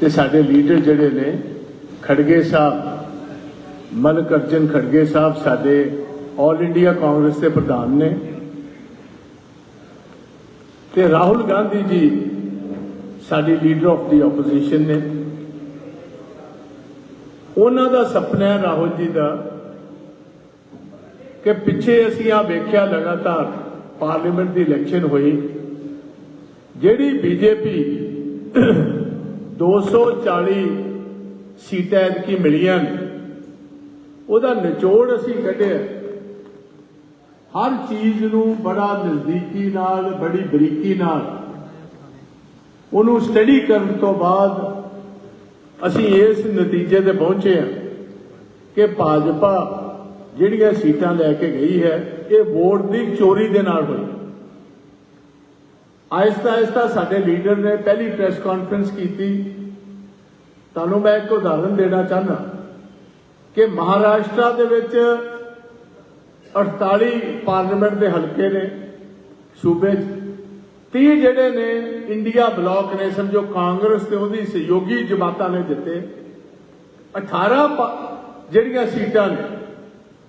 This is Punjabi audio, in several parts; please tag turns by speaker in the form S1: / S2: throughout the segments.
S1: ਤੇ ਸਾਡੇ ਲੀਡਰ ਜਿਹੜੇ ਨੇ, ਖੜਗੇ ਸਾਹਿਬ, ਮਲਕ ਅਰਜਨ ਖੜਗੇ ਸਾਹਿਬ ਸਾਡੇ ਆਲ ਇੰਡੀਆ ਕਾਂਗਰਸ ਦੇ ਪ੍ਰਧਾਨ ਨੇ। ਤੇ ਰਾਹੁਲ ਗਾਂਧੀ ਜੀ ਸਾਡੀ ਲੀਡਰ ਆਫ ਦੀ ਆਪੋਜੀਸ਼ਨ ਨੇ। ਉਹਨਾਂ ਦਾ ਸੁਪਨਾ ਹੈ ਰਾਹੁਲ ਜੀ ਦਾ ਕਿ ਪਿੱਛੇ ਅਸੀਂ ਆ ਵੇਖਿਆ ਲਗਾਤਾਰ ਪਾਰਲੀਮੈਂਟ ਦੀ ਇਲੈਕਸ਼ਨ ਹੋਈ, ਜਿਹੜੀ ਬੀਜੇਪੀ 240 ਸੀਟਾਂ ਐਤਕੀ ਮਿਲੀਆਂ ਨੇ। ਉਹਦਾ ਨਿਚੋੜ ਅਸੀਂ ਕੱਢਿਆ। ਹਰ ਚੀਜ਼ ਨੂੰ ਬੜਾ ਨਜ਼ਦੀਕੀ ਨਾਲ, ਬੜੀ ਬਰੀਕੀ ਨਾਲ। ਉਹਨੂੰ ਸਟੱਡੀ ਕਰਨ ਤੋਂ ਬਾਅਦ ਅਸੀਂ ਇਸ ਨਤੀਜੇ ਤੇ ਪਹੁੰਚੇ ਹਾਂ ਕਿ ਭਾਜਪਾ ਜਿਹੜੀਆਂ ਸੀਟਾਂ ਲੈ ਕੇ ਗਈ ਹੈ, ਇਹ ਵੋਟ ਦੀ ਚੋਰੀ ਦੇ ਨਾਲ ਹੋਈ। ਆਇਸਤਾ ਆਹਿਸਤਾ ਸਾਡੇ ਲੀਡਰ ਨੇ ਪਹਿਲੀ ਪ੍ਰੈਸ ਕਾਨਫਰੰਸ ਕੀਤੀ। ਤੁਹਾਨੂੰ ਮੈਂ ਇੱਕ ਉਦਾਹਰਨ ਦੇਣਾ ਚਾਹਨਾ ਕਿ ਮਹਾਰਾਸ਼ਟਰ ਦੇ ਵਿੱਚ 48 ਪਾਰਲੀਮੈਂਟ ਦੇ ਹਲਕੇ ਨੇ ਸੂਬੇ 'ਚ। 30 ਜਿਹੜੇ ਨੇ ਇੰਡੀਆ ਬਲਾਕ ਨੇ, ਸਮਝੋ ਕਾਂਗਰਸ ਤੇ ਉਹਦੀ ਸਹਿਯੋਗੀ ਜਮਾਤਾਂ ਨੇ ਦਿੱਤੇ 18 ਜਿਹੜੀਆਂ ਸੀਟਾਂ ਨੇ,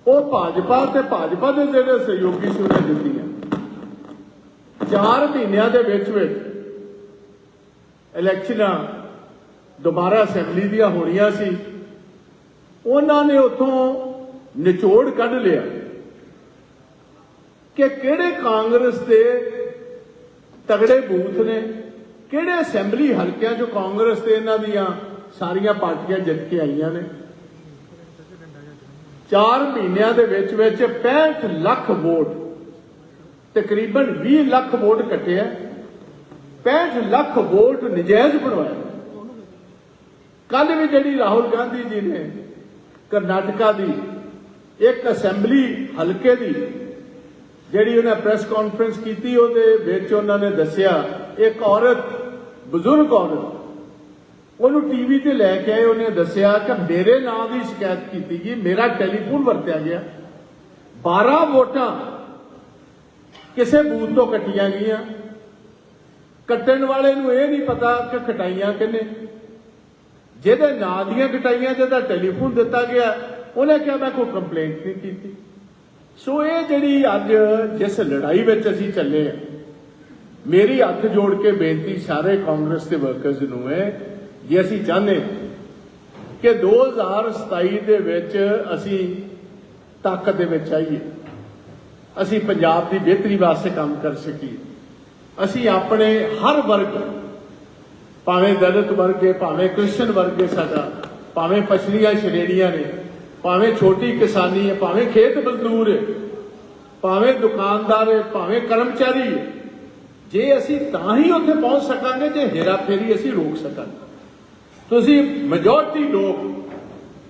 S1: ਉਹ ਭਾਜਪਾ ਤੇ ਭਾਜਪਾ ਦੇ ਜਿਹੜੇ ਸਹਿਯੋਗੀ ਸੀ, ਉਹਨੇ ਦਿੱਤੀਆਂ ਚਾਰ ਮਹੀਨਿਆਂ ਦੇ ਵਿੱਚ ਵਿੱਚ ਇਲੈਕਸ਼ਨਾਂ ਦੁਬਾਰਾ ਅਸੈਂਬਲੀ ਦੀਆਂ ਹੋਣੀਆਂ ਸੀ। ਉਹਨਾਂ ਨੇ ਉੱਥੋਂ ਨਿਚੋੜ ਕੱਢ ਲਿਆ ਕਿ ਕਿਹੜੇ ਕਾਂਗਰਸ ਦੇ ਤਗੜੇ ਬੂਥ ਨੇ, ਕਿਹੜੇ ਅਸੈਂਬਲੀ ਹਲਕਿਆਂ 'ਚੋਂ ਕਾਂਗਰਸ ਤੇ ਇਹਨਾਂ ਦੀਆਂ ਸਾਰੀਆਂ ਪਾਰਟੀਆਂ ਜਿੱਤ ਕੇ ਆਈਆਂ ਨੇ। 4 ਮਹੀਨਿਆਂ ਦੇ ਵਿੱਚ ਵਿੱਚ 65 ਲੱਖ ਵੋਟ ਤਕਰੀਬਨ 20 ਲੱਖ ਵੋਟ ਕੱਟਿਆ 65 ਲੱਖ ਵੋਟ ਨਜਾਇਜ਼ ਬਣਵਾਇਆ। ਕੱਲ ਵੀ ਜਿਹੜੀ ਰਾਹੁਲ ਗਾਂਧੀ ਜੀ ਨੇ ਕਰਨਾਟਕਾ ਦੀ ਇੱਕ ਅਸੈਂਬਲੀ ਹਲਕੇ ਦੀ ਜਿਹੜੀ ਉਹਨਾਂ ਪ੍ਰੈਸ ਕਾਨਫਰੰਸ ਕੀਤੀ, ਉਹਦੇ ਵਿੱਚ ਉਹਨਾਂ ਨੇ ਦੱਸਿਆ, ਇੱਕ ਔਰਤ, ਬਜ਼ੁਰਗ ਔਰਤ, ਉਹਨੂੰ ਟੀਵੀ ਤੇ ਲੈ ਕੇ ਆਏ, ਉਹਨੇ ਦੱਸਿਆ ਕਿ ਮੇਰੇ ਨਾਂ ਦੀ ਸ਼ਿਕਾਇਤ ਕੀਤੀ ਗਈ, ਮੇਰਾ ਟੈਲੀਫੋਨ ਵਰਤਿਆ ਗਿਆ। 12 ਵੋਟਾਂ ਕਿਸੇ ਬੂਥ ਤੋਂ ਕੱਟੀਆਂ ਗਈਆਂ। ਕੱਟਣ ਵਾਲੇ ਨੂੰ ਇਹ ਨਹੀਂ ਪਤਾ ਕਿ ਕਟਾਈਆਂ ਕਿੰਨੇ। ਜਿਹਦੇ ਨਾਂ ਦੀਆਂ ਕਟਾਈਆਂ ਜਿਹਦਾ ਟੈਲੀਫੋਨ ਦਿੱਤਾ ਗਿਆ, ਉਹਨੇ ਕਿਹਾ, ਮੈਂ ਕੋਈ ਕੰਪਲੇਂਟ ਨਹੀਂ ਕੀਤੀ। ਸੋ ਇਹ ਜਿਹੜੀ ਅੱਜ ਜਿਸ ਲੜਾਈ ਵਿੱਚ ਅਸੀਂ ਚੱਲੇ ਆ ਮੇਰੀ ਹੱਥ ਜੋੜ ਕੇ ਬੇਨਤੀ ਸਾਰੇ ਕਾਂਗਰਸ ਦੇ ਵਰਕਰਸ ਨੂੰ ਹੈ ਜੇ ਅਸੀਂ ਚਾਹੁੰਦੇ ਕਿ 2027 ਦੇ ਵਿੱਚ ਅਸੀਂ ਤਾਕਤ ਦੇ ਵਿੱਚ ਆਈਏ। ਅਸੀਂ ਪੰਜਾਬ ਦੀ ਬਿਹਤਰੀ ਵਾਸਤੇ ਕੰਮ ਕਰ ਸਕੀਏ। ਅਸੀਂ ਆਪਣੇ ਹਰ ਵਰਗ, ਭਾਵੇਂ ਦਲਿਤ ਵਰਗ ਹੈ, ਭਾਵੇਂ ਕ੍ਰਿਸਚਨ ਵਰਗ ਹੈ ਸਾਡਾ, ਭਾਵੇਂ ਪਛੜੀਆਂ ਸ਼੍ਰੇਣੀਆਂ ਨੇ, ਭਾਵੇਂ ਛੋਟੀ ਕਿਸਾਨੀ ਹੈ, ਭਾਵੇਂ ਖੇਤ ਮਜ਼ਦੂਰ ਹੈ, ਭਾਵੇਂ ਦੁਕਾਨਦਾਰ ਹੈ, ਭਾਵੇਂ ਕਰਮਚਾਰੀ ਹੈ, ਜੇ ਅਸੀਂ ਤਾਂ ਹੀ ਉੱਥੇ ਪਹੁੰਚ ਸਕਾਂਗੇ, ਜੇ ਹੇਰਾ ਫੇਰੀ ਅਸੀਂ ਰੋਕ ਸਕਾਂਗੇ। ਤੁਸੀਂ ਮੈਜੋਰਟੀ ਲੋਕ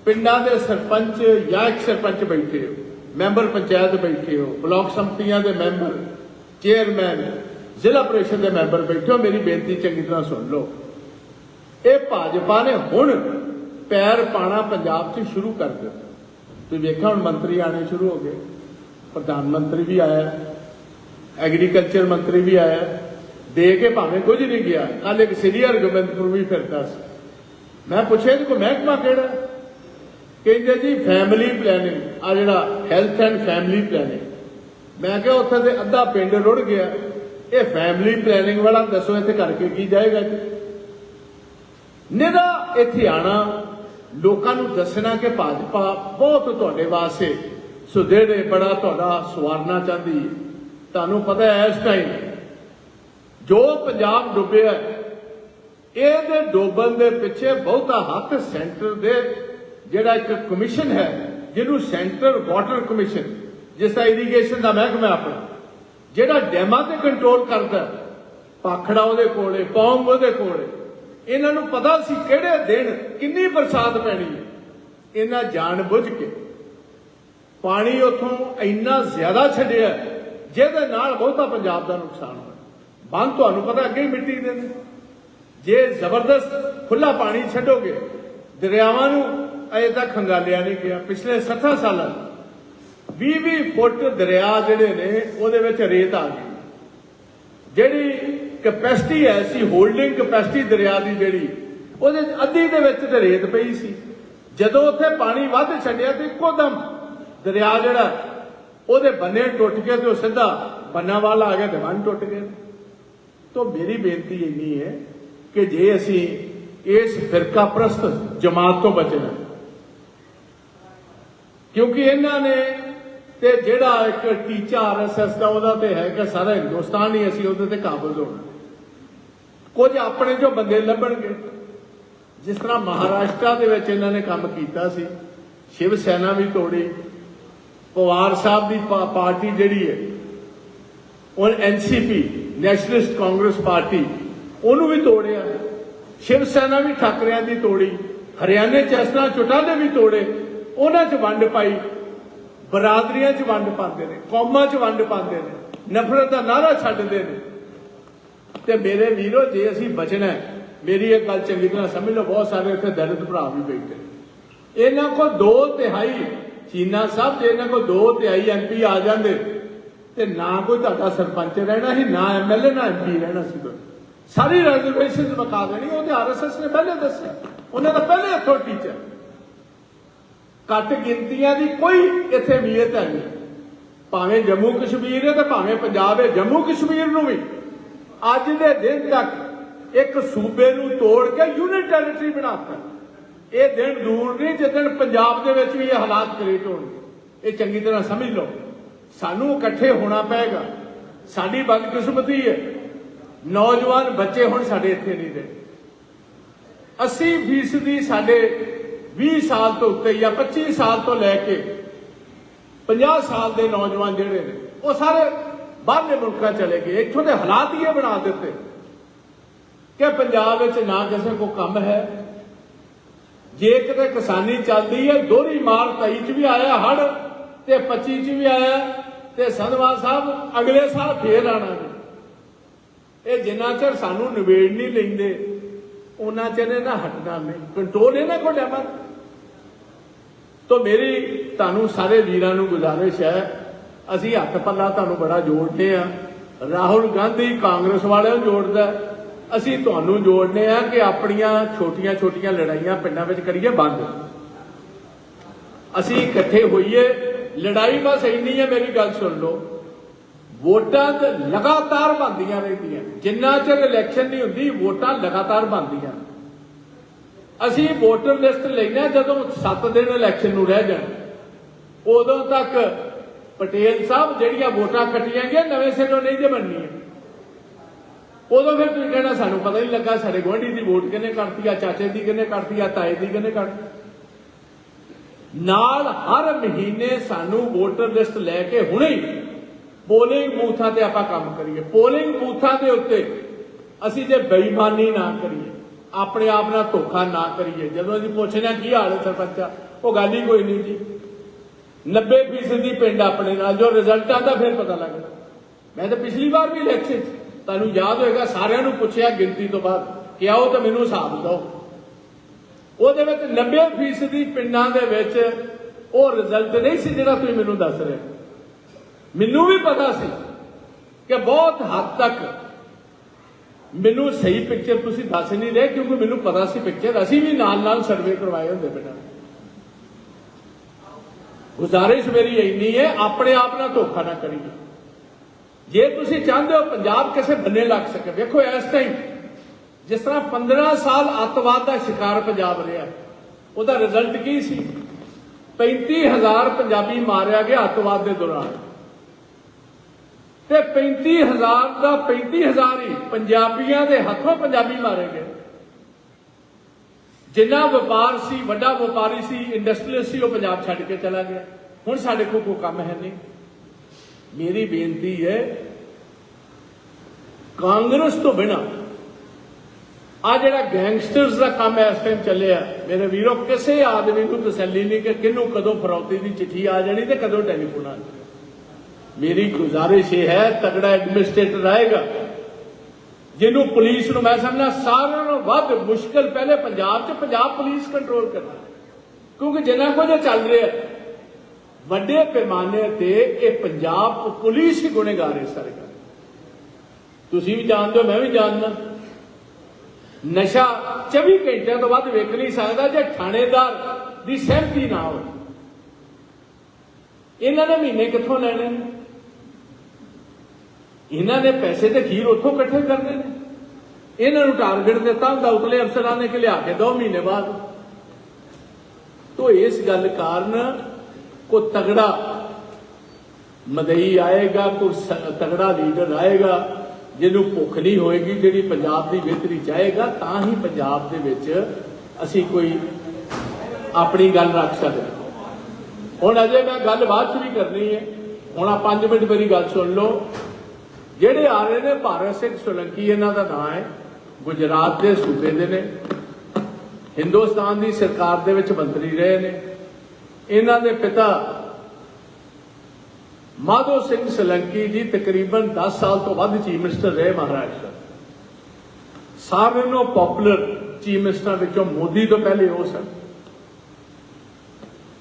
S1: ਪਿੰਡਾਂ ਦੇ ਸਰਪੰਚ ਜਾਂ ਇੱਕ ਸਰਪੰਚ ਬੈਠੇ ਹੋ। ਮੈਂਬਰ ਪੰਚਾਇਤ ਬੈਠੇ ਹੋ, ਬਲਾਕ ਸੰਮਤੀਆਂ ਦੇ ਮੈਂਬਰ, ਚੇਅਰਮੈਨ, ਜ਼ਿਲ੍ਹਾ ਪ੍ਰੀਸ਼ਦ ਦੇ ਮੈਂਬਰ ਬੈਠੇ ਹੋ, ਮੇਰੀ ਬੇਨਤੀ ਚੰਗੀ ਤਰ੍ਹਾਂ ਸੁਣ ਲਓ। ਇਹ ਭਾਜਪਾ ਨੇ ਹੁਣ ਪੈਰ ਪਾਣਾ ਪੰਜਾਬ 'ਚ ਸ਼ੁਰੂ ਕਰ ਦਿੱਤਾ। ਤੁਸੀਂ ਵੇਖਿਆ ਹੁਣ ਮੰਤਰੀ ਆਣੇ ਸ਼ੁਰੂ ਹੋ ਗਏ। ਪ੍ਰਧਾਨ ਮੰਤਰੀ ਵੀ ਆਇਆ, ਐਗਰੀਕਲਚਰ ਮੰਤਰੀ ਵੀ ਆਇਆ। ਦੇ ਕੇ ਭਾਵੇਂ ਕੁਝ ਨਹੀਂ ਗਿਆ। ਕੱਲ ਇੱਕ ਸੀਨੀਅਰ ਗਵਰਨਮੈਂਟ ਵੀ ਫਿਰਦਾ ਸੀ। ਮੈਂ ਪੁੱਛਿਆ ਕਿ ਮਹਿਕਮਾ ਕਿਹੜਾ? ਕਹਿੰਦੇ ਜੀ ਫੈਮਿਲੀ ਪਲੈਨਿੰਗ ਆ ਜਿਹੜਾ ਹੈਲਥ ਐਂਡ ਫੈਮਿਲੀ ਪਲੈਨਿੰਗ ਮੈਂ ਕਿਹਾ ਉੱਥੇ ਤੇ ਅੱਧਾ ਪਿੰਡ ਰੁੜ ਗਿਆ। ਇਹ ਫੈਮਿਲੀ ਪਲੈਨਿੰਗ ਵਾਲਾ ਦੱਸੋ ਇੱਥੇ ਕਰਕੇ ਕੀ ਜਾਏਗਾ ਜੀ? ਨਿਹਰਾ ਇੱਥੇ ਆਣਾ, ਲੋਕਾਂ ਨੂੰ ਦੱਸਣਾ ਕਿ ਭਾਜਪਾ ਬਹੁਤ ਤੁਹਾਡੇ ਵਾਸਤੇ ਸੁਦੇੜੇ ਬੜਾ ਤੁਹਾਡਾ ਸਵਾਰਨਾ ਚਾਹੁੰਦੀ ਹੈ। ਤੁਹਾਨੂੰ ਪਤਾ ਹੈ ਇਸ ਟਾਈਮ ਜੋ ਪੰਜਾਬ ਡੁੱਬਿਆ ਇਹਦੇ ਡੋਬਣ ਦੇ ਪਿੱਛੇ ਬਹੁਤਾ ਹੱਥ ਸੈਂਟਰ ਦੇ ਜਿਹੜਾ ਇੱਕ ਕਮਿਸ਼ਨ ਹੈ, ਜਿਹਨੂੰ ਸੈਂਟਰ ਵਾਟਰ ਕਮਿਸ਼ਨ, ਜਿਸ ਦਾ ਇਰੀਗੇਸ਼ਨ ਦਾ ਮਹਿਕਮਾ ਆਪਣਾ, ਜਿਹੜਾ ਡੈਮਾਂ ਤੇ ਕੰਟਰੋਲ ਕਰਦਾ ਹੈ। ਪਾਖੜਾ ਉਹਦੇ ਕੋਲੇ, ਪੌਂਗ ਉਹਦੇ ਕੋਲੇ, ਇਹਨਾਂ ਨੂੰ ਪਤਾ ਸੀ ਕਿਹੜੇ ਦਿਨ ਕਿੰਨੀ ਬਰਸਾਤ ਪੈਣੀ ਹੈ ਇਹਨਾਂ ਜਾਣ ਬੁੱਝ ਕੇ ਪਾਣੀ ਉਥੋਂ ਇੰਨਾ ਜ਼ਿਆਦਾ ਛੱਡਿਆ, ਜਿਹਦੇ ਨਾਲ ਬਹੁਤਾ ਪੰਜਾਬ ਦਾ ਨੁਕਸਾਨ ਹੋਇਆ ਬੰਦ ਤੁਹਾਨੂੰ ਪਤਾ ਅੱਗੇ ਹੀ ਮਿੱਟੀ ਦੇ ਨੇ ਜੇ ਜ਼ਬਰਦਸਤ ਖੁੱਲਾ ਪਾਣੀ ਛੱਡੋਗੇ, ਦਰਿਆਵਾਂ ਨੂੰ ਅਜੇ ਤੱਕ ਖੰਗਾਲਿਆ ਨਹੀਂ ਗਿਆ। ਪਿਛਲੇ 70 ਸਾਲਾਂ 20-20 ਫੁੱਟ ਦਰਿਆ ਜਿਹੜੇ ਨੇ, ਉਹਦੇ ਵਿੱਚ ਰੇਤ ਆ ਗਈ। ਜਿਹੜੀ ਕੈਪੈਸਿਟੀ ਹੈ, ਸੀ ਹੋਲਡਿੰਗ ਕੈਪੈਸਿਟੀ ਦਰਿਆ ਦੀ ਜਿਹੜੀ, ਉਹਦੇ ਅੱਧੀ ਦੇ ਵਿੱਚ ਤੇ ਰੇਤ ਪਈ ਸੀ। ਜਦੋਂ ਉੱਥੇ ਪਾਣੀ ਵੱਧ ਛੱਡਿਆ ਤੇ ਇੱਕੋ ਦਮ ਦਰਿਆ ਜਿਹੜਾ, ਉਹਦੇ ਬੰਨੇ ਟੁੱਟ ਕੇ ਤੇ ਉਹ ਸਿੱਧਾ ਬੰਨਾ ਵਾਲਾ ਆ ਗਿਆ ਤੇ ਬੰਨ ਟੁੱਟ ਗਏ। ਤੋਂ ਮੇਰੀ ਬੇਨਤੀ ਇੰਨੀ ਹੈ ਕਿ ਜੇ ਅਸੀਂ ਇਸ ਫਿਰਕਾਪ੍ਰਸਤ ਜਮਾਤ ਤੋਂ ਬਚਣਾ ਕਿਉਂਕਿ ਇਹਨਾਂ ਨੇ ਤੇ ਜਿਹੜਾ ਇੱਕ ਟੀਚਾ ਆਰਐਸਐਸ ਦਾ, ਉਹਦਾ ਤੇ ਹੈ ਕਿ ਸਾਰਾ ਹਿੰਦੁਸਤਾਨ ਹੀ ਅਸੀਂ ਉਹਦੇ ਤੇ ਕਾਬਜ਼ ਹੋਣਾ। ਕੁਝ ਆਪਣੇ ਜੋ ਬੰਦੇ ਲੱਭਣਗੇ। ਜਿਸ ਤਰ੍ਹਾਂ ਮਹਾਰਾਸ਼ਟਰ ਦੇ ਵਿੱਚ ਇਹਨਾਂ ਨੇ ਕੰਮ ਕੀਤਾ ਸੀ, ਸ਼ਿਵ ਸੈਨਾ ਵੀ ਤੋੜੀ, ਪਵਾਰ ਸਾਹਿਬ ਦੀ ਪਾ- ਪਾਰਟੀ ਜਿਹੜੀ ਹੈ ਉਹ ਐਨਸੀਪੀ ਨੈਸ਼ਨਲਿਸਟ ਕਾਂਗਰਸ ਪਾਰਟੀ, ਉਹਨੂੰ ਵੀ ਤੋੜਿਆ। ਸ਼ਿਵ ਸੈਨਾ ਵੀ ਠਾਕਰਿਆਂ ਦੀ ਤੋੜੀ, ਹਰਿਆਣੇ ਚ ਇਸ ਤਰ੍ਹਾਂ ਚੁਟਾ ਦੇ ਵੀ ਤੋੜੇ ਉਹਨਾਂ 'ਚ ਵੰਡ ਪਾਈ, ਬਰਾਦਰੀਆਂ 'ਚ ਵੰਡ ਪਾਉਂਦੇ ਨੇ, ਕੌਮਾਂ 'ਚ ਵੰਡ ਪਾਉਂਦੇ ਨੇ, ਨਫ਼ਰਤ ਦਾ ਨਾਰਾ ਛੱਡਦੇ ਨੇ। ਤੇ ਮੇਰੇ ਵੀਰੋ, ਜੇ ਅਸੀਂ ਬਚਣਾ ਮੇਰੀ ਇਹ ਗੱਲ ਚੰਗੀ ਤਰ੍ਹਾਂ ਸਮਝ ਲਓ, ਬਹੁਤ ਸਾਰੇ ਇੱਥੇ ਦਲਿਤ ਭਰਾ ਵੀ ਬੈਠੇ ਨੇ। ਇਹਨਾਂ ਕੋ ਦੋ ਤਿਹਾਈ, ਚੀਨਾ ਸਾਹਿਬ, ਜੇ ਇਹਨਾਂ ਕੋ ਦੋ ਤਿਹਾਈ ਐਮਪੀ ਆ ਜਾਂਦੇ, ਤੇ ਨਾ ਕੋਈ ਤੁਹਾਡਾ ਸਰਪੰਚ ਰਹਿਣਾ ਸੀ, ਨਾ ਐਮਐਲਏ ਨਾ ਐਮਪੀ ਰਹਿਣਾ ਸੀ। ਕੋਈ ਸਾਰੀ ਰੈਜ਼ਰਵੇਸ਼ਨ ਬਕਾ ਦੇਣੀ ਉਹ ਤੇ ਆਰਐਸਐਸ ਨੇ ਪਹਿਲੇ ਦੱਸਿਆ। ਉਹਨਾਂ ਦਾ ਪਹਿਲੇ ਹੱਥੋਂ ਟੀਚਰ ਘੱਟ ਗਿਣਤੀਆਂ ਦੀ ਕੋਈ ਇੱਥੇ ਅਮੀਅਤ ਹੈ ਨਹੀਂ। ਭਾਵੇਂ ਜੰਮੂ ਕਸ਼ਮੀਰ ਹੈ ਤੇ ਭਾਵੇਂ ਪੰਜਾਬ ਹੈ, ਜੰਮੂ ਕਸ਼ਮੀਰ ਨੂੰ ਵੀ ਅੱਜ ਦੇ ਦਿਨ ਤੱਕ ਇੱਕ ਸੂਬੇ ਨੂੰ ਤੋੜ ਕੇ ਯੂਨਿਟ ਟੈਰੀਟਰੀ ਬਣਾਤਾ। ਇਹ ਦਿਨ ਦੂਰ ਨਹੀਂ ਜਿੱਦਣ ਪੰਜਾਬ ਦੇ ਵਿੱਚ ਵੀ ਇਹ ਹਾਲਾਤ ਕ੍ਰੀਏਟ ਹੋਣਗੇ ਇਹ ਚੰਗੀ ਤਰ੍ਹਾਂ ਸਮਝ ਲਓ। ਸਾਨੂੰ ਇਕੱਠੇ ਹੋਣਾ ਪਏਗਾ। ਸਾਡੀ ਬਦਕਿਸਮਤੀ ਹੈ। ਨੌਜਵਾਨ ਬੱਚੇ ਹੁਣ ਸਾਡੇ ਇੱਥੇ ਨਹੀਂ ਰਹੇ। 80 ਫੀਸਦੀ ਸਾਡੇ 20 ਸਾਲ ਤੋਂ ਉੱਤੇ ਜਾਂ 25 ਸਾਲ ਤੋਂ ਲੈ ਕੇ 50 ਸਾਲ ਦੇ ਨੌਜਵਾਨ ਜਿਹੜੇ ਨੇ, ਉਹ ਸਾਰੇ ਬਾਹਰਲੇ ਮੁਲਕਾਂ ਚਲੇ ਗਏ। ਇੱਥੋਂ ਦੇ ਹਾਲਾਤ ਹੀ ਇਹ ਬਣਾ ਦਿੱਤੇ ਕਿ ਪੰਜਾਬ ਵਿੱਚ ਨਾ ਕਿਸੇ ਕੋ ਕੰਮ ਹੈ। ਜੇ ਕਿਤੇ ਕਿਸਾਨੀ ਚੱਲਦੀ ਹੈ, ਦੋਹਰੀ ਮਾਰ 23 ਚ ਵੀ ਆਇਆ ਹੜ ਤੇ 25 ਚ ਵੀ ਆਇਆ ਤੇ ਸੰਧਵਾ ਸਾਹਿਬ ਅਗਲੇ ਸਾਲ ਫੇਰ ਆਣਾ ਇਹ ਜਿੰਨਾ ਚਿਰ ਸਾਨੂੰ ਨਿਬੇੜ ਨਹੀਂ ਲੈਂਦੇ ਉਹਨਾਂ ਚਿਰ ਇਹਨਾਂ ਹਟਣਾ ਨਹੀਂ ਕੰਟਰੋਲ ਇਹਨਾਂ ਕੋਲ ਡੈਮਰ ਤੋ ਮੇਰੀ ਤੁਹਾਨੂੰ ਸਾਰੇ ਵੀਰਾਂ ਨੂੰ ਗੁਜ਼ਾਰਿਸ਼ ਹੈ, ਅਸੀਂ ਹੱਥ ਪੱਲਾ ਤੁਹਾਨੂੰ ਬੜਾ ਜੋੜਦੇ ਆ ਰਾਹੁਲ ਗਾਂਧੀ ਕਾਂਗਰਸ ਵਾਲਿਆਂ ਨੂੰ ਜੋੜਦਾ ਅਸੀਂ ਤੁਹਾਨੂੰ ਜੋੜਨੇ ਆ ਕਿ ਆਪਣੀਆਂ ਛੋਟੀਆਂ ਛੋਟੀਆਂ ਲੜਾਈਆਂ ਪਿੰਡਾਂ ਵਿੱਚ ਕਰੀਏ ਬੰਦ। ਅਸੀਂ ਇਕੱਠੇ ਹੋਈਏ। ਲੜਾਈ ਬਸ ਇੰਨੀ ਹੈ, ਮੇਰੀ ਗੱਲ ਸੁਣ ਲਓ। ਵੋਟਾਂ ਤੇ ਲਗਾਤਾਰ ਬਣਦੀਆਂ ਰਹਿੰਦੀਆਂ ਜਿੰਨਾ ਚਿਰ ਇਲੈਕਸ਼ਨ ਨਹੀਂ ਹੁੰਦੀ, ਵੋਟਾਂ ਲਗਾਤਾਰ ਬਣਦੀਆਂ ਅਸੀਂ ਵੋਟਰ ਲਿਸਟ ਲੈਣਾ ਜਦੋਂ 7 ਦਿਨ ਇਲੈਕਸ਼ਨ ਨੂੰ ਰਹਿ ਜਾਣ। ਉਦੋਂ ਤੱਕ ਪਟੇਲ ਸਾਹਿਬ ਜਿਹੜੀਆਂ ਵੋਟਾਂ ਕੱਟੀਆਂ ਗਈਆਂ, ਨਵੇਂ ਸਿਰੋਂ ਨਹੀਂ ਜੇ ਬਣਨੀਆਂ। ਉਦੋਂ ਫਿਰ ਤੁਸੀਂ ਕਹਿਣਾ, ਸਾਨੂੰ ਪਤਾ ਨਹੀਂ ਲੱਗਾ ਸਾਡੇ ਗੁਆਂਢੀ ਦੀ ਵੋਟ ਕਿਹਨੇ ਕੱਟਤੀ ਆ, ਚਾਚੇ ਦੀ ਕਿਹਨੇ ਕੱਟਤੀ ਆ, ਤਾਏ ਦੀ ਕਿਹਨੇ ਕੱਟਤੀ ਨਾਲ ਹਰ ਮਹੀਨੇ ਸਾਨੂੰ ਵੋਟਰ ਲਿਸਟ ਲੈ ਕੇ ਹੁਣੇ ਹੀ ਪੋਲਿੰਗ ਬੂਥਾਂ ਤੇ ਆਪਾਂ ਕੰਮ ਕਰੀਏ। ਪੋਲਿੰਗ ਬੂਥਾਂ ਦੇ ਉੱਤੇ ਅਸੀਂ ਜੇ ਬੇਈਮਾਨੀ ਨਾ ਕਰੀਏ, ਆਪਣੇ ਆਪ ਨਾਲ ਧੋਖਾ ਨਾ ਕਰੀਏ, ਜਦੋਂ ਅਸੀਂ ਪੁੱਛਦੇ ਹਾਂ, ਕੀ ਹਾਲ ਹੈ ਸਰਪੰਚਾ ਉਹ ਗੱਲ ਹੀ ਕੋਈ ਨਹੀਂ ਜੀ। 90% ਦੀ ਪਿੰਡ ਆਪਣੇ ਨਾਲ, ਜੋ ਰਿਜ਼ਲਟ ਆਉਂਦਾ ਫਿਰ ਪਤਾ ਲੱਗਦਾ। ਮੈਂ ਤਾਂ ਪਿਛਲੀ ਵਾਰ ਵੀ ਇਲੈਕਸ਼ਨ 'ਚ ਤੁਹਾਨੂੰ ਯਾਦ ਹੋਏਗਾ, ਸਾਰਿਆਂ ਨੂੰ ਪੁੱਛਿਆ ਗਿਣਤੀ ਤੋਂ ਬਾਅਦ ਕਿ ਆਓ ਤਾਂ ਮੈਨੂੰ ਹਿਸਾਬ ਦਿਓ। ਉਹਦੇ ਵਿੱਚ 90% ਦੀ ਪਿੰਡਾਂ ਦੇ ਵਿੱਚ ਉਹ ਰਿਜ਼ਲਟ ਨਹੀਂ ਸੀ ਜਿਹੜਾ ਤੁਸੀਂ ਮੈਨੂੰ ਦੱਸ ਰਹੇ। ਹੋ। ਮੈਨੂੰ ਵੀ ਪਤਾ ਸੀ ਕਿ ਬਹੁਤ ਹੱਦ ਤੱਕ ਮੈਨੂੰ ਸਹੀ ਪਿਕਚਰ ਤੁਸੀਂ ਦੱਸ ਨਹੀਂ ਰਹੇ, ਕਿਉਂਕਿ ਮੈਨੂੰ ਪਤਾ ਸੀ ਪਿਕਚਰ ਅਸੀਂ ਵੀ ਨਾਲ ਨਾਲ ਸਰਵੇ ਕਰਵਾਏ ਹੁੰਦੇ ਪਿੰਡਾਂ ਗੁਜ਼ਾਰਿਸ਼ ਮੇਰੀ ਇੰਨੀ ਹੈ, ਆਪਣੇ ਆਪ ਨਾਲ ਧੋਖਾ ਨਾ ਕਰੀਏ। ਜੇ ਤੁਸੀਂ ਚਾਹੁੰਦੇ ਹੋ ਪੰਜਾਬ ਕਿਸੇ ਬੰਨੇ ਲੱਗ ਸਕੇ, ਵੇਖੋ ਇਸ ਟਾਈਮ ਜਿਸ ਤਰ੍ਹਾਂ 15 ਸਾਲ ਅੱਤਵਾਦ ਦਾ ਸ਼ਿਕਾਰ ਪੰਜਾਬ ਰਿਹਾ, ਉਹਦਾ ਰਿਜ਼ਲਟ ਕੀ ਸੀ? 35000 ਪੰਜਾਬੀ ਮਾਰਿਆ ਗਿਆ ਅੱਤਵਾਦ ਦੇ ਦੌਰਾਨ। ਤੇ 35000 ਦਾ 35000 ਹੀ ਪੰਜਾਬੀਆਂ ਦੇ ਹੱਥੋਂ ਪੰਜਾਬੀ ਮਾਰੇ ਗਏ। ਜਿੰਨਾ ਵਪਾਰ ਸੀ, ਵੱਡਾ ਵਪਾਰੀ ਸੀ ਇੰਡਸਟਰੀਅਲਿਸਟ ਸੀ, ਉਹ ਪੰਜਾਬ ਛੱਡ ਕੇ ਚਲਾ ਗਿਆ। ਹੁਣ ਸਾਡੇ ਕੋਲ ਕੋਈ ਕੰਮ ਹੈ ਨਹੀਂ। ਮੇਰੀ ਬੇਨਤੀ ਹੈ, ਕਾਂਗਰਸ ਤੋਂ ਬਿਨਾ ਆ ਜਿਹੜਾ ਗੈਂਗਸਟਰਸ ਦਾ ਕੰਮ ਇਸ ਟਾਈਮ ਚੱਲਿਆ। ਮੇਰੇ ਵੀਰੋ, ਕਿਸੇ ਆਦਮੀ ਨੂੰ ਤਸੱਲੀ ਨਹੀਂ ਕਿ ਕਿਹਨੂੰ ਕਦੋਂ ਫਰੌਤੀ ਦੀ ਚਿੱਠੀ ਆ ਜਾਣੀ ਤੇ ਕਦੋਂ ਟੈਲੀਫੋਨ ਆ ਜਾਣੀ। ਮੇਰੀ ਗੁਜ਼ਾਰਿਸ਼ ਇਹ ਹੈ ਤਗੜਾ ਐਡਮਿਨਿਸਟ੍ਰੇਟਰ ਆਏਗਾ। ਜਿਹਨੂੰ ਪੁਲਿਸ ਨੂੰ ਮੈਂ ਸਮਝਦਾ, ਸਾਰਿਆਂ ਨਾਲੋਂ ਵੱਧ ਮੁਸ਼ਕਲ ਪਹਿਲੇ ਪੰਜਾਬ 'ਚ ਪੰਜਾਬ ਪੁਲਿਸ ਕੰਟਰੋਲ ਕਰਨਾ। ਕਿਉਂਕਿ ਜਿੰਨਾ ਕੁਝ ਚੱਲ ਰਿਹਾ, ਵੱਡੇ ਪੈਮਾਨੇ ਤੇ ਇਹ ਪੰਜਾਬ ਪੁਲਿਸ ਹੀ ਗੁਨੇਗਾਰ ਹੈ ਸਾਰੇ ਤੁਸੀਂ ਵੀ ਜਾਣਦੇ ਹੋ, ਮੈਂ ਵੀ ਜਾਣਦਾ। ਨਸ਼ਾ 24 ਘੰਟਿਆਂ ਤੋਂ ਵੱਧ ਵੇਖ ਨਹੀਂ ਸਕਦਾ ਜੇ ਥਾਣੇਦਾਰ ਦੀ ਸਹਿਮਤੀ ਨਾ ਹੋਵੇ। ਇਹਨਾਂ ਨੇ ਮਹੀਨੇ ਕਿੱਥੋਂ ਲੈਣੇ? ਨੇ ਇਹਨਾਂ ਨੇ ਪੈਸੇ ਤੇ ਖੀਰ ਉੱਥੋਂ ਇਕੱਠੇ ਕਰਨੇ ਨੇ। ਇਹਨਾਂ ਨੂੰ ਟਾਰਗੇਟ ਦਿੱਤਾ ਹੁੰਦਾ ਉਤਲੇ ਅਫਸਰਾਂ ਨੇ ਕਿ ਲਿਆ ਕੇ ਦੋ ਮਹੀਨੇ ਬਾਅਦ। ਤੋ ਇਸ ਗੱਲ ਕਾਰਨ ਕੋ ਤਗੜਾ ਮਦਈ ਆਏਗਾ, ਕੋਈ ਤਗੜਾ ਲੀਡਰ ਆਏਗਾ, ਜਿਹਨੂੰ ਭੁੱਖ ਨਹੀਂ ਹੋਏਗੀ, ਜਿਹੜੀ ਪੰਜਾਬ ਦੀ ਬਿਹਤਰੀ ਚਾਹੇਗਾ, ਤਾਂ ਹੀ ਪੰਜਾਬ ਦੇ ਵਿੱਚ ਅਸੀਂ ਕੋਈ ਆਪਣੀ ਗੱਲ ਰੱਖ ਸਕਦੇ ਹੁਣ ਅਜੇ ਮੈਂ ਗੱਲ ਬਾਅਦ ਚ ਵੀ ਕਰਨੀ ਹੈ। ਹੁਣ ਆ 5 ਮਿੰਟ ਮੇਰੀ ਗੱਲ ਸੁਣ ਲਓ। ਜਿਹੜੇ ਆ ਰਹੇ ਨੇ, ਭਾਰਤ ਸਿੰਘ ਸੋਲੰਕੀ ਇਹਨਾਂ ਦਾ ਨਾਮ ਹੈ, ਗੁਜਰਾਤ ਦੇ ਸੂਬੇ ਦੇ ਨੇ, ਹਿੰਦੁਸਤਾਨ ਦੀ ਸਰਕਾਰ ਦੇ ਵਿੱਚ ਮੰਤਰੀ ਰਹੇ ਨੇ, ਇਹਨਾਂ ਦੇ ਪਿਤਾ ਮਾਧੋ ਸਿੰਘ ਸਲੰਕੀ ਜੀ ਤਕਰੀਬਨ 10 ਸਾਲ ਤੋਂ ਵੱਧ ਚੀਫ ਮਿਨਿਸਟਰ ਰਹੇ ਮਹਾਰਾਸ਼ਟਰ ਸਾਰਿਆਂ ਨੂੰ ਪਪੂਲਰ ਚੀਫ ਮਿਨਿਸਟਰਾਂ ਵਿੱਚੋਂ ਮੋਦੀ ਤੋਂ ਪਹਿਲੇ ਉਹ ਸਨ।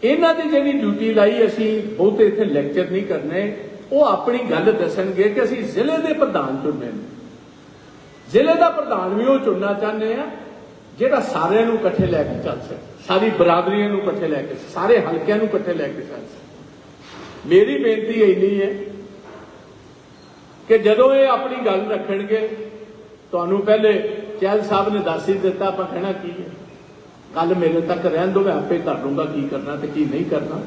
S1: ਇਹਨਾਂ ਦੀ ਜਿਹੜੀ ਡਿਊਟੀ ਲਾਈ ਅਸੀਂ ਬਹੁਤੇ ਇੱਥੇ ਲੈਕਚਰ ਨਹੀਂ ਕਰਨੇ। ਉਹ ਆਪਣੀ ਗੱਲ ਦੱਸਣਗੇ ਕਿ ਅਸੀਂ ਜ਼ਿਲ੍ਹੇ ਦੇ ਪ੍ਰਧਾਨ ਚੁਣਨੇ ਨੇ। ਜ਼ਿਲ੍ਹੇ ਦਾ ਪ੍ਰਧਾਨ ਵੀ ਉਹ ਚੁਣਨਾ ਚਾਹੁੰਦੇ ਆ, ਜਿਹੜਾ ਸਾਰਿਆਂ ਨੂੰ ਇਕੱਠੇ ਲੈ ਕੇ ਚੱਲ ਸਕੇ, ਸਾਰੀ ਬਰਾਦਰੀਆਂ ਨੂੰ ਇਕੱਠੇ ਲੈ ਕੇ, ਸਾਰੇ ਹਲਕਿਆਂ ਨੂੰ ਇਕੱਠੇ ਲੈ ਕੇ ਚੱਲ ਸਕੇ। ਮੇਰੀ ਬੇਨਤੀ ਇੰਨੀ ਹੈ ਕਿ ਜਦੋਂ ਇਹ ਆਪਣੀ ਗੱਲ ਰੱਖਣਗੇ, ਤੁਹਾਨੂੰ ਪਹਿਲੇ ਚਹਿਲ ਸਾਹਿਬ ਨੇ ਦੱਸ ਹੀ ਦਿੱਤਾ, ਆਪਾਂ ਕਹਿਣਾ ਕੀ ਹੈ? ਕੱਲ ਮੇਰੇ ਤੱਕ ਰਹਿਣ ਦੋ ਮੈਂ ਆਪੇ ਕਰ ਲੂੰਗਾ ਕੀ ਕਰਨਾ ਤੇ ਕੀ ਨਹੀਂ ਕਰਨਾ।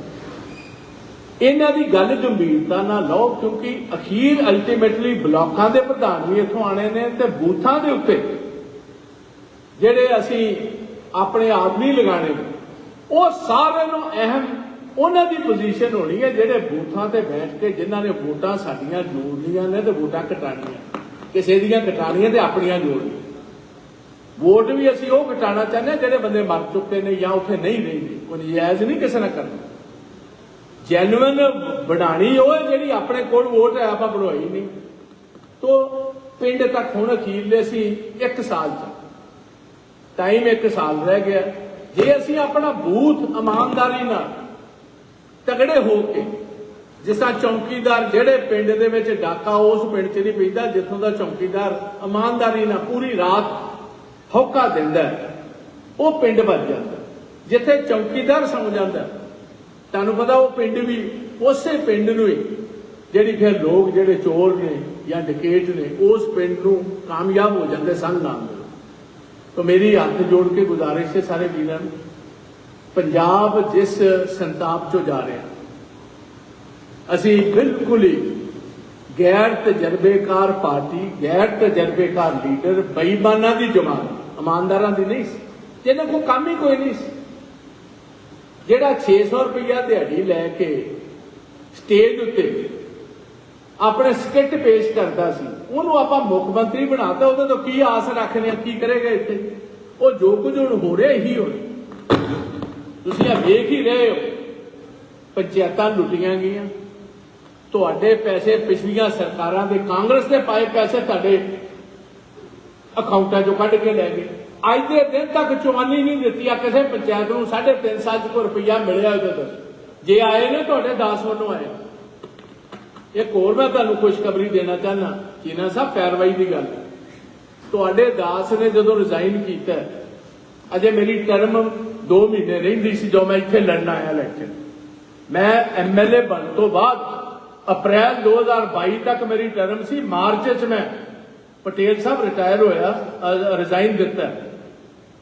S1: ਇਹਨਾਂ ਦੀ ਗੱਲ ਗੰਭੀਰਤਾ ਨਾਲ ਲਓ ਕਿਉਂਕਿ ਅਖੀਰ ਅਲਟੀਮੇਟਲੀ ਬਲਾਕਾਂ ਦੇ ਪ੍ਰਧਾਨ ਵੀ ਇੱਥੋਂ ਆਣੇ ਨੇ ਤੇ ਬੂਥਾਂ ਦੇ ਉੱਤੇ ਜਿਹੜੇ ਅਸੀਂ ਆਪਣੇ ਆਦਮੀ ਲਗਾਣੇ ਨੇ, ਉਹ ਸਾਰਿਆਂ ਨੂੰ ਅਹਿਮ ਉਹਨਾਂ ਦੀ ਪੋਜੀਸ਼ਨ ਹੋਣੀ ਹੈ ਜਿਹੜੇ ਬੂਥਾਂ ਤੇ ਬੈਠ ਕੇ ਜਿਨ੍ਹਾਂ ਨੇ ਵੋਟਾਂ ਸਾਡੀਆਂ ਜੋੜਨੀਆਂ ਨੇ ਤੇ ਵੋਟਾਂ ਕਟਾਣੀਆਂ ਕਿਸੇ ਦੀਆਂ ਕਟਾਣੀਆਂ ਤੇ ਆਪਣੀਆਂ ਜੋੜਨੀਆਂ। ਵੋਟ ਵੀ ਅਸੀਂ ਉਹ ਕਟਾਣਾ ਚਾਹੁੰਦੇ ਹਾਂ ਜਿਹੜੇ ਬੰਦੇ ਮਰ ਚੁੱਕੇ ਨੇ ਜਾਂ ਉੱਥੇ ਨਹੀਂ ਰਹਿੰਦੇ ਕੋਈ ਨਜਾਇਜ਼ ਨਹੀਂ ਕਿਸੇ ਨਾਲ ਕਰਨਾ। ਜੈਨੂਇਨ ਬਣਾਣੀ ਉਹ ਹੈ ਜਿਹੜੀ ਆਪਣੇ ਕੋਲ ਵੋਟ ਹੈ, ਆਪਾਂ ਬਣਵਾਈ ਨਹੀਂ। ਤੋ ਪਿੰਡ ਤੱਕ ਹੁਣ ਅਖੀਰਲੇ ਸੀ 1 ਸਾਲ ਚ ਟਾਈਮ 1 ਸਾਲ ਰਹਿ ਗਿਆ। ਜੇ ਅਸੀਂ ਆਪਣਾ ਬੂਥ ਇਮਾਨਦਾਰੀ ਨਾਲ ਤਗੜੇ ਹੋ ਕੇ, ਜਿਸ ਤਰ੍ਹਾਂ ਚੌਕੀਦਾਰ ਜਿਹੜੇ ਪਿੰਡ ਦੇ ਵਿੱਚ ਡਾਕਾ ਉਸ ਪਿੰਡ 'ਚ ਨਹੀਂ ਪੈਂਦਾ, ਜਿੱਥੋਂ ਦਾ ਚੌਕੀਦਾਰ ਇਮਾਨਦਾਰੀ ਨਾਲ ਪੂਰੀ ਰਾਤ ਹੌਕਾ ਦਿੰਦਾ ਉਹ ਪਿੰਡ ਵੱਜ ਜਾਂਦਾ। ਜਿੱਥੇ ਚੌਕੀਦਾਰ ਸਮਝ ਜਾਂਦਾ ਤੁਹਾਨੂੰ ਪਤਾ ਉਹ ਪਿੰਡ ਵੀ, ਉਸੇ ਪਿੰਡ ਨੂੰ ਹੀ ਜਿਹੜੀ ਫਿਰ ਲੋਕ ਜਿਹੜੇ ਚੋਰ ਨੇ ਜਾਂ ਡਕੇਟ ਨੇ, ਉਸ ਪਿੰਡ ਨੂੰ ਕਾਮਯਾਬ ਹੋ ਜਾਂਦੇ ਸਨ ਨਾਮ ਦੇ ਤਾਂ ਮੇਰੀ ਹੱਥ ਜੋੜ ਕੇ ਗੁਜ਼ਾਰਿਸ਼ ਹੈ ਸਾਰੇ ਵੀਰਾਂ ਨੂੰ, ਪੰਜਾਬ ਜਿਸ ਸੰਤਾਪ ਚੋਂ ਜਾ ਰਿਹਾ, ਅਸੀਂ ਬਿਲਕੁਲ ਹੀ ਗੈਰ ਤਜਰਬੇਕਾਰ ਪਾਰਟੀ, ਗੈਰ ਤਜਰਬੇਕਾਰ ਲੀਡਰ, ਬੇਈਮਾਨਾਂ ਦੀ ਜਮਾਤ, ਇਮਾਨਦਾਰਾਂ ਦੀ ਨਹੀਂ ਸੀ। ਜਿਹਨਾਂ ਕੋਲ ਕੰਮ ਹੀ ਕੋਈ ਨਹੀਂ ਸੀ। ਜਿਹੜਾ 600 ਰੁਪਇਆ ਦਿਹਾੜੀ ਲੈ ਕੇ ਸਟੇਜ ਉੱਤੇ ਆਪਣੇ ਸਕਿੱਟ ਪੇਸ਼ ਕਰਦਾ ਸੀ, ਉਹਨੂੰ ਆਪਾਂ ਮੁੱਖ ਮੰਤਰੀ ਬਣਾਤਾ, ਉਹਦੇ ਤੋਂ ਕੀ ਆਸ ਰੱਖਦੇ ਆ, ਕੀ ਕਰੇਗਾ ਇੱਥੇ? ਉਹ ਜੋ ਕੁਝ ਹੁਣ ਹੋ ਰਿਹਾ, ਇਹੀ ਹੋਣਾ। ਤੁਸੀਂ ਆ ਵੇਖ ਹੀ ਰਹੇ ਹੋ, ਪੰਚਾਇਤਾਂ ਲੁੱਟੀਆਂ ਗਈਆਂ। ਤੁਹਾਡੇ ਪੈਸੇ ਪਿਛਲੀਆਂ ਸਰਕਾਰਾਂ ਦੇ ਕਾਂਗਰਸ ਦੇ ਪਾਏ ਪੈਸੇ ਤੁਹਾਡੇ ਅਕਾਊਂਟਾਂ ਚੋਂ ਕੱਢ ਕੇ ਲੈ ਗਏ। ਅੱਜ ਦੇ ਦਿਨ ਤੱਕ ਚੁਆਨੀ ਨਹੀਂ ਦਿੱਤੀ ਆ ਕਿਸੇ ਪੰਚਾਇਤ ਨੂੰ 3.5 ਸਾਲ ਕੋ ਰੁਪਇਆ ਮਿਲਿਆ ਉਹਦੇ ਤੋਂ। ਜੇ ਆਏ ਨੇ, ਤੁਹਾਡੇ 10 ਵੱਲੋਂ ਆਏ। ਇੱਕ ਹੋਰ ਮੈਂ ਤੁਹਾਨੂੰ ਖੁਸ਼ਖਬਰੀ ਦੇਣਾ ਚਾਹਨਾ ਚੀਨਾ ਸਾਹਿਬ ਪੈਰਵਾਈ ਦੀ ਗੱਲ। ਤੁਹਾਡੇ ਦਾਸ ਨੇ ਜਦੋਂ ਰਿਜ਼ਾਈਨ ਕੀਤਾ, ਅਜੇ ਮੇਰੀ ਟਰਮ 2 ਮਹੀਨੇ ਰਹਿੰਦੀ ਸੀ, ਜਦੋਂ ਮੈਂ ਇੱਥੇ ਲੜਨ ਆਇਆ ਇਲੈਕਸ਼ਨ ਮੈਂ ਐਮਐਲਏ ਬਣ ਤੋਂ ਬਾਅਦ, ਅਪ੍ਰੈਲ 2022 ਤੱਕ ਮੇਰੀ ਟਰਮ ਸੀ, ਮਾਰਚ 'ਚ ਮੈਂ ਪਟੇਲ ਸਾਹਿਬ ਰਿਟਾਇਰ ਹੋਇਆ ਰਿਜ਼ਾਈਨ ਦਿੱਤਾ।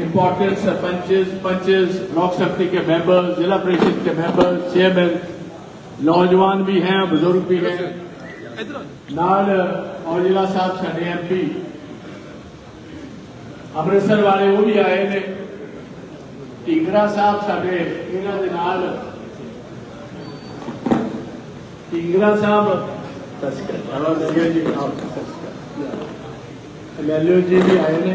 S1: امپورٹنٹ سرپنچز پنچز بلاک سمیتی کے ممبر ضلع پریشد کے ممبر چیئرمین نوجوان بھی ہیں بزرگ بھی ہیں نال اور اوجلا صاحب سڈے ایم پی امرتسر والے وہ بھی آئے نے ٹیگرا صاحب سڈے یہاں کے نال ٹیگرا صاحب ایم ایل او جی بھی آئے نے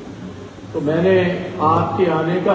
S1: तो मैंने आपके आने का